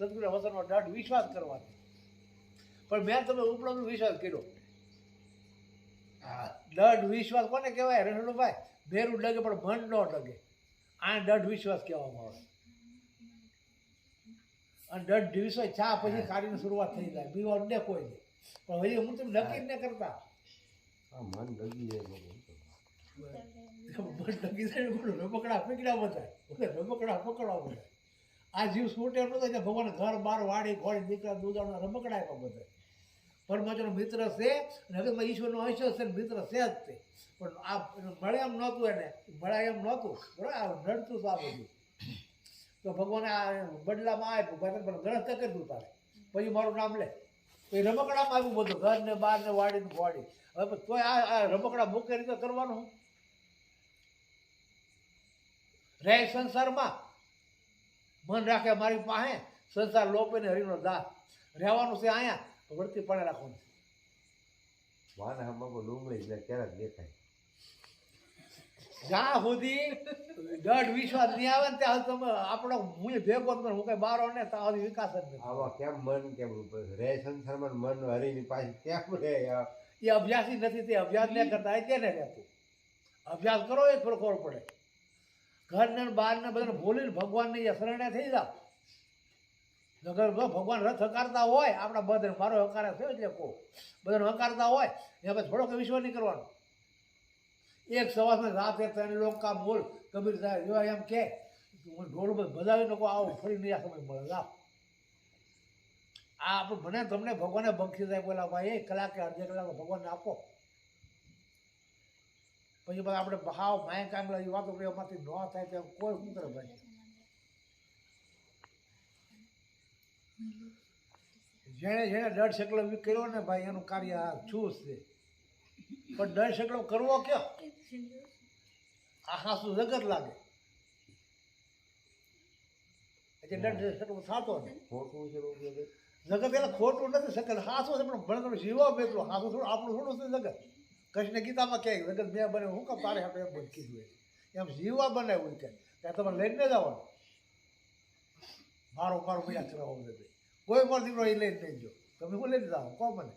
સદગુરુ વતનમાં દઢ વિશ્વાસ કરવાનો. પણ મેં તમે ઉપલબ્ધ વિશ્વાસ કર્યો. હા દઢ વિશ્વાસ કોને કહેવાય? રણુભાઈ બેરું ડગે પણ મન ન ડગે. આ દઢ વિશ્વાસ કહેવામાં આવે. અને દઢ વિશ્વાસ ચા પછી કાર્યની શરૂઆત થઈ જાય. બીવા ને કોઈ નહીં. પણ હજી હું તમે નક્કી જ ન કરતા. મન ડગી જાય. મન ડગી જાય રમકડા પીકડા બધા. રમકડા પકડવા બધા. આ જીવ છૂટે નથી કે ભગવાન ઘર બાર વાડી ઘોડી દીકરા દૂધાણા રમકડા આપ્યા બધા. પરમાત્માનો મિત્ર છે અને હકીકતમાં ઈશ્વરનો અંશ છે મિત્ર છે જ તે. પણ આ મળે એમ નહોતું એને. મળે એમ નહોતું. બરાબર? નડતું હતું આ બધું. તો ભગવાને આ બદલામાં આપ્યું. ભાઈ પણ ગ્રસ્ત કરી દઉં તારે. પછી મારું નામ લે. પછી રમકડામાં આવ્યું બધું. ઘર ને બાર ને વાડી હવે તોય આ રમકડા મૂકે રીતે કરવાનું રહે સંસારમાં. મન રાખે મારી પાસે સંસાર લોપે ને હરિનો દાસ રહેવાનું છે અહીંયા તો વળતી પડે રાખવાનું છે. આમાં કોઈ ડુંગળી ત્યારે દેખાય. જ્યાં સુધી દઢ વિશ્વાસ નહીં આવે ને ત્યાં તમે આપણો હું ભેગો ન હું કઈ બારો ને ત્યાં સુધી વિકાસ જ નહીં આવા કેમ મન કેમ રે સંસારમાં મન હરીની પાસે કેમ રે એ અભ્યાસી નથી તે અભ્યાસ ને કરતા એ ને રહેતું અભ્યાસ કરો એ થોડો ખબર પડે. ઘરને બહારને બધાને ભૂલીને ભગવાનની શરણે થઈ જાવ નગર ભગવાન રથ હકારતા હોય, આપણા બધાને મારો હકારે થયો એટલે કહો. બધાને હકારતા હોય એ આપણે થોડોક વિશ્વાસ નહીં કરવાનો. એક સવારમાં રાતે ત્રણ લોક કામ બોલ, કબીર સાહેબ, જો એમ કે, હું ઢોળ બધું બધાવી લોકો આવો ફરી નહીં આ સમય મળે જાઓ. આ આપણે મને તમને ભગવાને બક્ષી થાય, બોલા, ભાઈ એ કલાકે અડધે કલાક ભગવાનને આપો. પછી બધા આપણે ભાવ માય કાંગલા એ વાતો કરી એમાંથી ન થાય તો કોઈ શું કરે ભાઈ. જેણે જેણે દઢ શકલો કર્યો ને ભાઈ એનું કાર્ય આ ચૂસ છે. પણ દઢ શકલો કરવો કયો? આ હાસું જગત લાગે. એટલે દઢ શકલો થતો ને ખોટું? જગત એટલે ખોટું નથી સકલ હાસો છે પણ ભણતર જીવો બેઠો. હાસો થોડું આપણું થોડું છે જગત. કૃષ્ણ ગીતામાં કહે વગર મેં બને હું કહું તારે આપણે એમ બંધ કીધું હોય. એમ જીવવા બનાવ્યું કે ત્યાં તમે લઈને જવાનું. મારો મારો મજા કરવા બધે. કોઈ પણ દીકરો એ લઈને નહીં જો તમે હું લઈને જાઓ? કહો મને.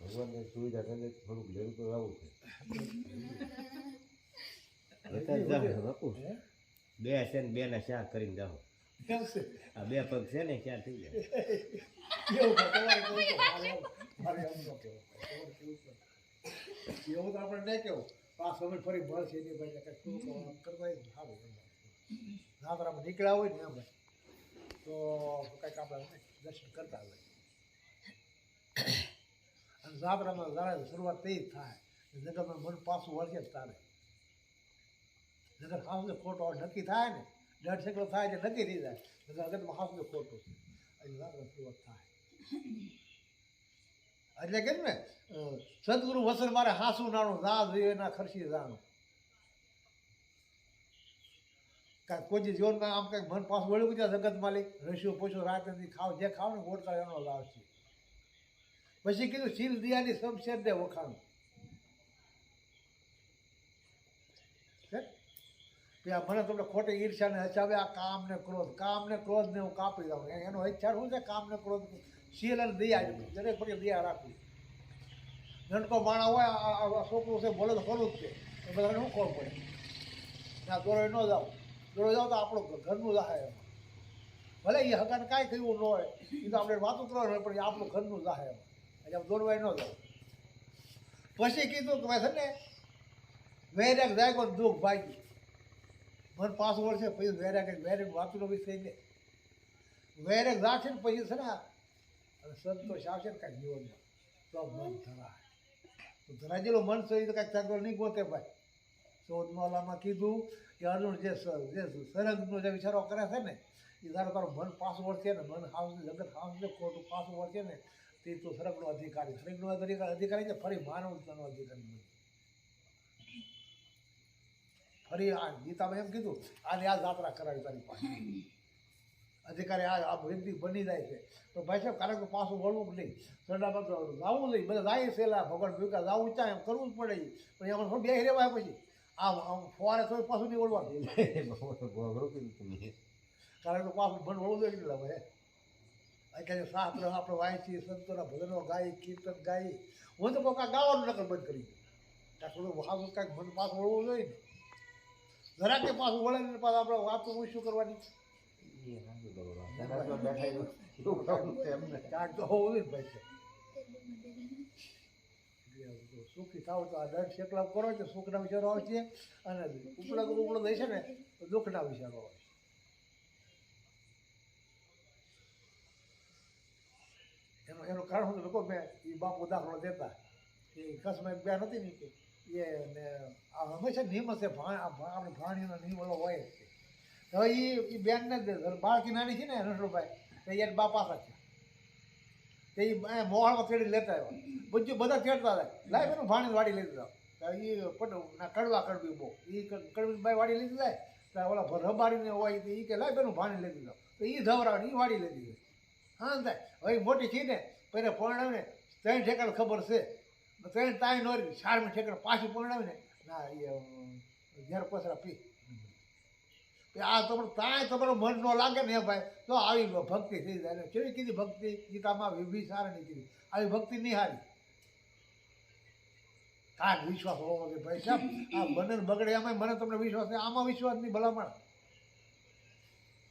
ભગવાનને સુવિધા કરીને થોડુંક લેવું તો આવું છે? બે છે ને બે ને ચાર કરીને જાઓ. આ બે પગ છે ને ક્યાં થઈ જાય એવું ન? તો આપણે નહીં કેવું આ સમય ફરી મળશે નહીં ભાઈ આમ કરવા જ સારું એમ. રાતરામાં નીકળ્યા હોય ને આપણે તો કંઈક આપણે દર્શન કરતા હોય અને જાત્રામાં લડાઈ શરૂઆત તે જ થાય નગરમાં મન પાછું વળશે જ તારે નગર હાસું ખોટો નક્કી થાય ને દઢ સેકડો થાય એટલે નક્કી થઈ જાય જગતમાં હાસું ખોટું છે. એટલે થાય. એટલે કેમ ને? સદગુરુ વસન મારે હાસુ નાણું ના જોઈએ ના ખર્ચી જાણું કાંઈ કોઈ જીવનમાં આમ કંઈક મન પાછું વળ્યું ગયા જગત માલિક રસ્યો પૂછો રાતથી ખાવ, જે ખાવ ને ગોળ એનો લાવ છે. પછી કીધું, શીલ દિયાની સમશેર દે વખાણ. ત્યાં મને તમને ખોટી ઈર્ષાને હચાવે આ કામ ને ક્રોધ કામ ને ક્રોધ ને હું કાપી દઉં એનો હથિયાર શું છે? કામ ને ક્રોધ શીલ અને દયા દરેક પર દયા રાખવી. નનકો માણા હોય, આ- આ આ છોકરું છે બોલે તો ખોલું જ છે. એ બધાને શું ખબર પડે? ના દોરો ન જાઓ. દોરો જાઓ તો આપણું ઘરનું જાહે ભલે એ હકાને કાંઈ થયું ન હોય એ તો આપણે વાતો કરવાની હોય, પણ આપણું ઘરનું જાહે એટલે આમ દોડવાય ન જાઓ. પછી કીધું કે ભાઈ, છે ને વેરેક જાય કોઈ દુઃખ ભાગ્યું. મન પાસવર્ડ છે પછી વેરે વેરાગ બી થઈ ને વેરાગ રાખે ને પછી છે ને અને સંતોષ આવશે ને કાંઈક જીવનમાં. તો મન ધરાય. તો ધરાજેલું મન છે એ તો કાંઈક ચાકર નહીં ગોતે ભાઈ. ચૌદમાલામાં કીધું કે અર્જુન જે જે સરંગનો જે વિચારો કરે છે ને, એ તારો તારું મન પાસવર્ડ છે ને, મન હાઉસ જગત હાઉસ ને ખોટું પાસવર્ડ છે ને, તે તો સરગનો અધિકારી સરગનો અધિકારી અધિકારી છે ફરી માનવ અધિકારી બને. ફરી આ ગીતામાં એમ કીધું, આને આ યાત્રા કરાવી તારી પાસે અધિકારી આ આ વ્યક્તિ બની જાય છે. તો ભાઈ સાહેબ, કારણ કે પાછું વળવું નહીં. તો જાવું નહીં. બધા જાય છે ભગવાન ભૂકા જાવું ત્યાં એમ કરવું જ પડે પણ એમાં થોડું બે રહેવાય પછી આમ આમ ફોરે તો પાછું નહીં ઓળવાનું કારણ કે પાછું મન વળવું જોઈએ એટલે હવે અત્યારે શાસ્ત્ર, આપણે વાંચીએ સંતોના ભજનો ગાઈ, કીર્તન ગાઈ. હું તો કોઈક ગાવાનું નકલ બંધ કરી થોડું સારું કાંઈક મન પાછું વળવું જોઈએ ને. જરાક કે પાછું વળે ને પાછું આપણે વાતો શું કરવાની. એવું શું કરવું છે એમને? ક્યાંક તો હોવું જોઈએ ને ભાઈ સુખી થાવ તો આ દંડ શેકલા કરો તો સુખના વિચારો આવશે અને ઉપલા ઉપલો દઈ છે ને તો દુઃખના વિચારો આવશે એનું એનું કારણ શું લોકો મેં એ બાપુ દાખલો દેતા. એ કસમાં બે નથી હતી ને કે એ હંમેશા નિયમ હશે આપણે ભાણીનો નિયમ ઓલો હોય જ છે. હવે એ બેનને બાળકી નાની છે ને રસડુભાઈ તો એને બાપ સાથે તે એ મોહાળમાં તેડી લેતા આવ્યા. બધું બધા તેડતા હતા. લાય એનું ભાણી વાડી લઈ દીધા એ ના, કડવા કડવી બહુ. એ કડવી બાઈ વાડી લીધી જાય તો ઓલા રબારીને હોય તો એ કે, લાય બેનું ભાણી લઈ દીધો તો એ ધવરાવે એ વાડી લઈ દીધી હા થાય હવે મોટી છે ને, પહેલાં પરણાવે ને ત્રણ ઠેકાણ ખબર છે. ત્રણ તાઈ નોરી ચારમી ઠેકાણ પાછી પરણાવે ને, એ ઘેર પસરા પી. આ તમારું કાંઈ તમારું મન ન લાગે ને, ભાઈ. તો આવી ભક્તિ થઈ જાય. કેવી કીધી ભક્તિ? ગીતામાં વિભી સારાની કીધી. આવી ભક્તિ નહીં હારી. કાંઈક વિશ્વાસ હોવો જોઈએ, ભાઈ, સાહેબ. આ મને બગડે એમાં મને તમને વિશ્વાસ નહીં, આમાં વિશ્વાસ નહીં, ભલામણ.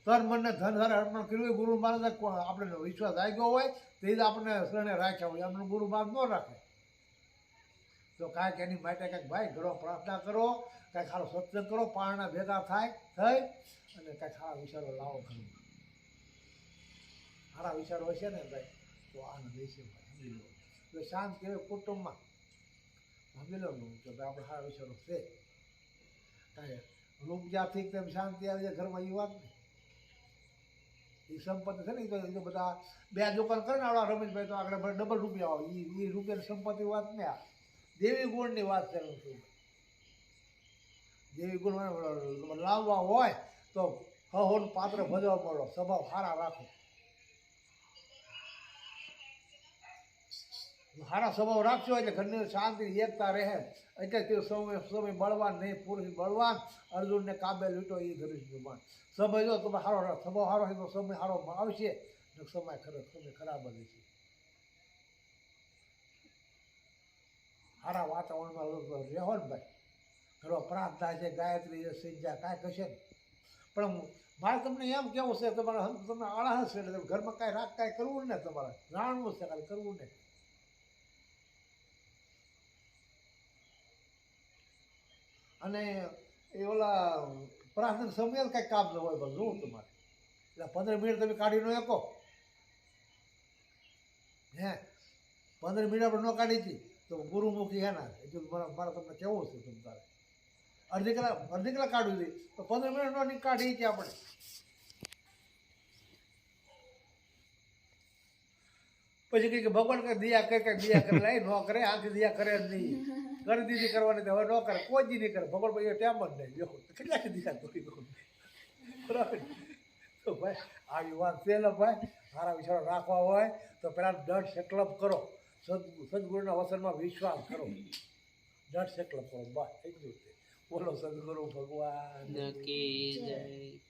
તન મનને ધન ધન અર્પણ કર્યું ગુરુ મહારાજ આપણે વિશ્વાસ આવી ગયો હોય, તો જ આપણને શરણે રાખ્યા હોય. એમનું ગુરુ મહારાજ ન રાખે. તો કાંઈક એની માટે કાંઈક ભાઈ ઘણો પ્રાર્થના કરો કાંઈક સારો સત્સંગ કરો, પારણા ભેગા થાય, થઈ અને કાંઈક સારા વિચારો લાવો ઘરમાં સારા વિચારો હશે ને ભાઈ, તો આનંદ હશે ભાઈ, સમજી લો. તો શાંત કહેવાય કુટુંબમાં. સમજી લો કે ભાઈ, આપણે સારા વિચારો છે. કાંઈ રૂપ જ્યાંથી તેમ શાંતિ આવી જાય ઘરમાં એ વાત નહીં. એ સંપત્તિ છે ને એ તો બધા બે દુકાન કરે ને, આવડા રમેશભાઈ તો આગળ ડબલ રૂપિયા આવે. એ રૂપિયાની સંપત્તિ વાત ને આ દેવી ગુણની વાત કરું છું. દેવી ગુણ લાવવા હોય તો હહોન પાત્ર ભજવા મળો, સ્વભાવ સારા રાખો. સારા સ્વભાવ રાખશો એટલે ઘરની શાંતિ, એકતા રહે. એટલે તે સમય સમય બળવાન નહીં, પુરુષ બળવાન. અર્જુનને કાબે લૂંટો એ ધરીશું પણ. સમય જો તમે સારો સ્વભાવ સારો હોય તો સમય સારો આવશે. સમય ખરો સમય ખરાબ જ છે સારા વાતાવરણમાં રહેવો ને ભાઈ. ઘરો પ્રાર્થના છે, ગાયત્રી છે, સિંજા, કાંઈ કશે ને પણ મારે તમને એમ કેવું છે, તમારે હમ- તમને આળસ છે, એટલે ઘરમાં કાંઈ રાખ કાંઈ કરવું ને તમારે. જાણવું છે, કાંઈ કરવું ને. અને એ ઓલા પ્રાર્થના સમય કાંઈ કામ ન હોય બસ જોવું તમારે. એટલે પંદર મિનિટ તમે કાઢી ન શકો હે? પંદર મિનિટ આપણે ન કાઢી હતી. તો ગુરુમુખી હે ના? એટલે મારે તમને કેવું છે તમ તારે. અડધી કલાક અડધી કલાક કાઢવી હતી તો પંદર મિનિટ નો કાઢી છે આપણે? પછી કઈ કે ભગવાન કઈ દિયા કરે કઈ દિયા કરે. લાઈ ન કરે આથી દિયા કરે જ નહીં. ઘણી દીધી કરવાની તો હવે ન કરે. કોઈ દી નહીં કરે. ભગવાન ભાઈ ટેમ જ નહીં. જો કેટલા દિયા કરી દો બરાબર? તો ભાઈ, આવી વાત છે ભાઈ. મારા વિચારો રાખવા હોય તો પહેલાં દઢ ક્લબ કરો. સદગુરુના વચનમાં વિશ્વાસ કરો. સંકલ્પ કરો બસ થઈ ગયું બોલો સદગુરુ ભગવાન. કે જય.